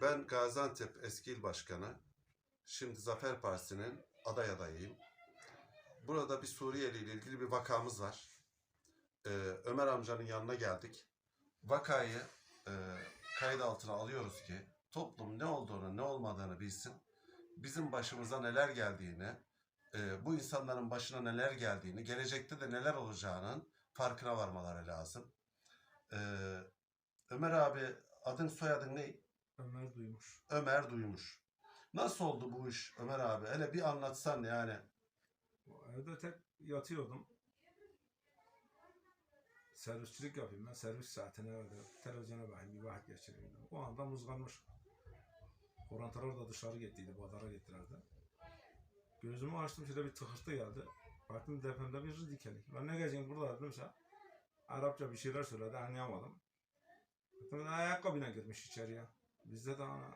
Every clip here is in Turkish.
ben Gaziantep eski il başkanı. Şimdi Zafer Partisi'nin aday adayıyım. Burada bir Suriyeli ile ilgili bir vakamız var. Ee, Ömer amcanın yanına geldik. Vakayı e, kayıt altına alıyoruz ki toplum ne olduğunu ne olmadığını bilsin. Bizim başımıza neler geldiğini, e, bu insanların başına neler geldiğini, gelecekte de neler olacağının farkına varmaları lazım. Ee, Ömer abi adın soyadın ne? Ömer duymuş. Ömer duymuş. Nasıl oldu bu iş Ömer abi? Hele bir anlatsan yani. Evde tek yatıyordum. Servisçilik yapayım ben. Servis saatine evde televizyona bakayım bir vakit geçireyim. O anda muz kalmış. Korantalar da dışarı gittiydi. Badara gittilerdi. Gözümü açtım şöyle bir tıkırtı geldi. Baktım depremde bir dikelik. Ben ne gezeyim burada dedimse. Arapça bir şeyler söyledi anlayamadım. Baktım ayakkabıyla girmiş içeriye. Bizde de ana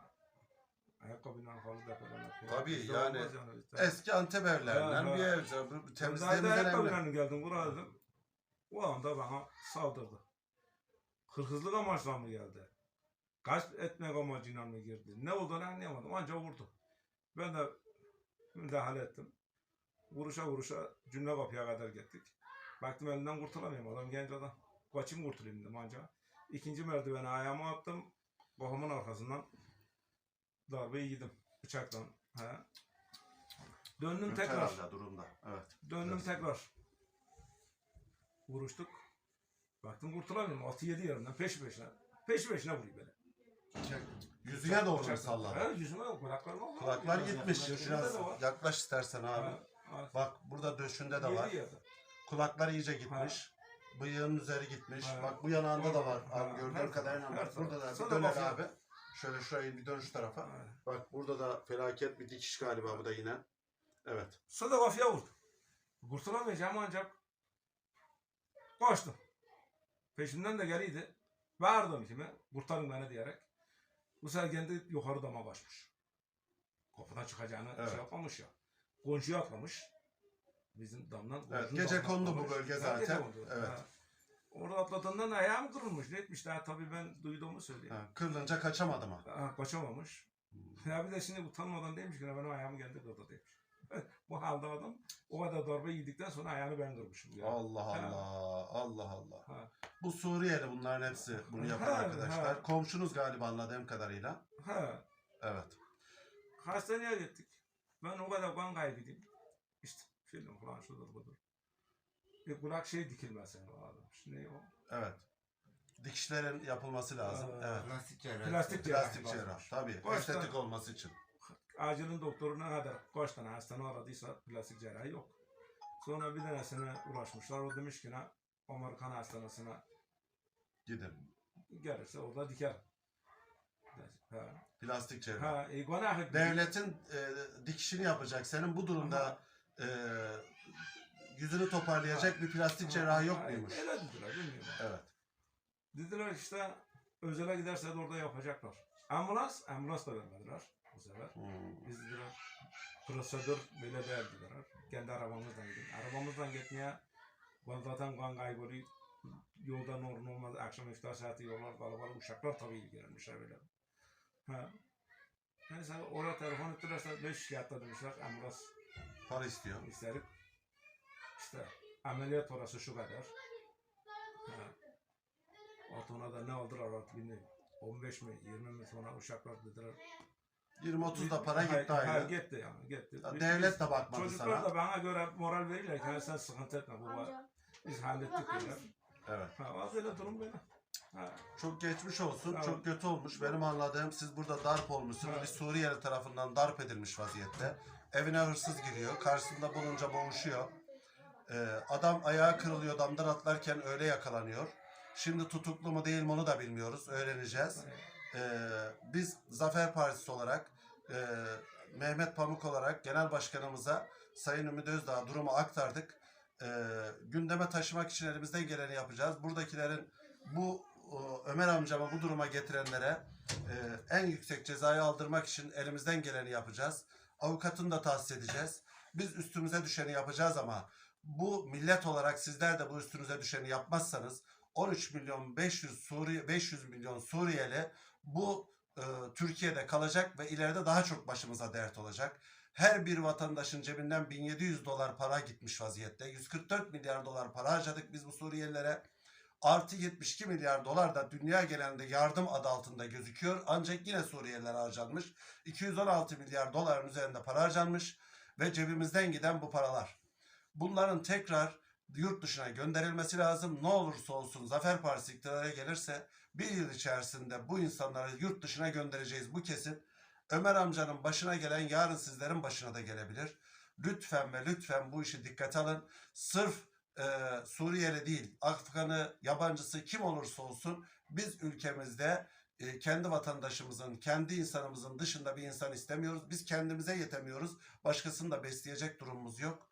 ayakkabıyla halı depremde. Tabii, Bizde yani olmaz. Eski Ha, ha. bir ev. Ben daha da Temizliğimizden ayakkabıyla geldim buraya dedim. O anda bana saldırdı. Hırsızlık amaçla mı geldi? Gasp etmek amacıyla mı girdi? Ne olduğunu anlayamadım. Anca vurdu. Ben de müdahale ettim. Vuruşa vuruşa cümle kapıya kadar gittik. Baktım elinden kurtulamıyorum adam genç adam. Kaçayım kurtulayım dedim anca. İkinci merdivene ayağımı attım. Kafamın arkasından darbeyi yedim. Bıçaktan. He. Döndüm Kötü tekrar. herhalde durumda. Evet. Döndüm Evet. tekrar. Vuruştuk. Baktım kurtulamıyorum. 6-7 yerimden peş peşine. Peş peşine vuruyor beni. Yüzüne doğru mu Bıçak- salladı? Ha, yüzüme yok. Kulaklarıma var. Kulaklar Biraz gitmiş. yakın. Biraz var. yaklaş istersen abi. Ha, ha. Bak burada döşünde de Yedi var. yerde. Kulaklar iyice gitmiş. Bıyığının üzeri gitmiş. Ha. Bak bu yanağında da var. Abi gördüğüm Her kadarıyla her bak. Burada da bir Sana dön bakayım. abi. Şöyle şurayı bir dön şu tarafa. Ha. Bak burada da felaket bir dikiş galiba bu da yine. Evet. Sonra kafaya vurdu. Kurtulamayacağım ancak koştum. Peşimden de geliydi. Bağırdım kime? Kurtarın beni diyerek. Bu sefer kendi yukarı dama başmış. Kapıdan çıkacağını Evet. şey yapmamış ya. Komşuya atlamış. Bizim damdan. Evet, gece kondu bu bölge zaten. kondu. Evet. Ha. Orada atladığından ayağım kırılmış. Ne etmiş daha tabii ben duyduğumu söyleyeyim. Ha, kırılınca kaçamadı mı? Ha, kaçamamış. Ya bir de şimdi utanmadan demiş ki benim ayağımı kendi kırdı demiş. bu halde adam o kadar darbe yedikten sonra ayağını ben kırmışım. Yani. Allah Ha. Allah. Allah Allah. Ha. Bu Suriyeli bunların hepsi bunu yapan Ha, arkadaşlar. ha. Komşunuz galiba anladığım kadarıyla. Ha, Evet. hastaneye gittik. Ben o kadar kan kaybedeyim. İşte film falan şudur budur. Bir kulak şey dikilmesi lazım. Ne o? Evet. Dikişlerin yapılması lazım. Aa, evet. Plastik cerrahi. Plastik Plastik cerrahi cerrah. Tabii. Başta- Estetik olması için. Acilin doktoru ne kadar kaç tane hastane aradıysa plastik cerrahi yok. Sonra bir tanesine uğraşmışlar. O demiş ki ne Amerikan hastanesine Gidin. gelirse orada diker. Ha. Plastik cerrah. Ha, e, Devletin e, dikişini yapacak. Senin bu durumda e, yüzünü toparlayacak bir plastik cerrahi yok muymuş? Öyle dediler bilmiyorum. Evet. Dediler işte özele giderse de orada yapacaklar. Ambulans, ambulans da vermediler bu sefer. Hmm. Biz dediler prosedür böyle değil dediler. Kendi arabamızdan gidin. Arabamızdan gitmeye ben zaten kan kaybı yolda normal olmaz. Akşam iftar saati yollar kalabalık uşaklar tabii ilgilenmişler böyle. Ha. Neyse oraya telefon ettilerse 5 kağıtta demişler ambulans Para istiyor. isterik. İşte ameliyat parası şu kadar. Ha. Altına da ne aldılar artık bilmiyorum. 15 mi 20 mi sonra uşaklar dediler. 20-30 da para Ha, gitti ha, aynı. gitti yani gitti. Ya Biz- Devlet de bakmadı Çocuklar sana. da bana göre moral verirler ki "Ha, sen sıkıntı etme baba. Biz hallettik diyorlar. Evet. Ha, az öyle durum böyle. Ha, Çok geçmiş olsun. Ol. Çok kötü olmuş. Benim anladığım siz burada darp olmuşsunuz. Evet. Bir Suriyeli tarafından darp edilmiş vaziyette. Evine hırsız giriyor. Karşısında bulunca boğuşuyor. Ee, adam ayağı kırılıyor. Damdan atlarken öyle yakalanıyor. Şimdi tutuklu mu değil mi onu da bilmiyoruz. Öğreneceğiz. Ee, biz Zafer Partisi olarak e, Mehmet Pamuk olarak genel başkanımıza Sayın Ümit Özdağ durumu aktardık. Ee, gündeme taşımak için elimizden geleni yapacağız. Buradakilerin bu Ömer amcamı bu duruma getirenlere e, en yüksek cezayı aldırmak için elimizden geleni yapacağız. Avukatını da tahsis edeceğiz. Biz üstümüze düşeni yapacağız ama bu millet olarak sizler de bu üstünüze düşeni yapmazsanız 13 milyon 500 Suriye 500 milyon Suriyeli bu e, Türkiye'de kalacak ve ileride daha çok başımıza dert olacak. Her bir vatandaşın cebinden 1700 dolar para gitmiş vaziyette. 144 milyar dolar para harcadık biz bu Suriyelilere. Artı 72 milyar dolar da dünya genelinde yardım adı altında gözüküyor. Ancak yine Suriyelilere harcanmış. 216 milyar doların üzerinde para harcanmış ve cebimizden giden bu paralar. Bunların tekrar yurt dışına gönderilmesi lazım. Ne olursa olsun Zafer Partisi iktidara gelirse bir yıl içerisinde bu insanları yurt dışına göndereceğiz. Bu kesin. Ömer amcanın başına gelen yarın sizlerin başına da gelebilir. Lütfen ve lütfen bu işi dikkate alın. Sırf e, Suriyeli değil, Afganı, yabancısı kim olursa olsun biz ülkemizde e, kendi vatandaşımızın, kendi insanımızın dışında bir insan istemiyoruz. Biz kendimize yetemiyoruz. Başkasını da besleyecek durumumuz yok.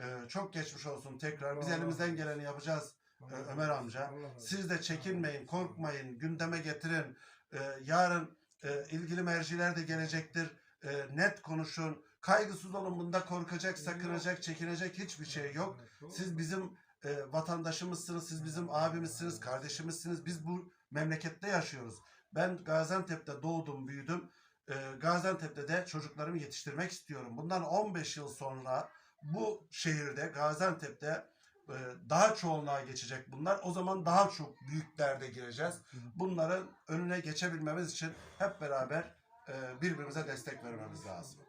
E, çok geçmiş olsun tekrar. Biz Allah elimizden geleni yapacağız. Ö- Ömer amca. Siz de çekinmeyin, korkmayın, gündeme getirin. Ee, yarın e, ilgili merciler de gelecektir. Ee, net konuşun. Kaygısız olun. Bunda korkacak, sakınacak, çekinecek hiçbir şey yok. Siz bizim e, vatandaşımızsınız, siz bizim abimizsiniz, kardeşimizsiniz. Biz bu memlekette yaşıyoruz. Ben Gaziantep'te doğdum, büyüdüm. Ee, Gaziantep'te de çocuklarımı yetiştirmek istiyorum. Bundan 15 yıl sonra bu şehirde, Gaziantep'te e, daha çoğunluğa geçecek bunlar. O zaman daha çok büyük derde gireceğiz. Bunların önüne geçebilmemiz için hep beraber e, birbirimize destek vermemiz lazım.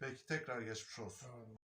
Peki tekrar geçmiş olsun.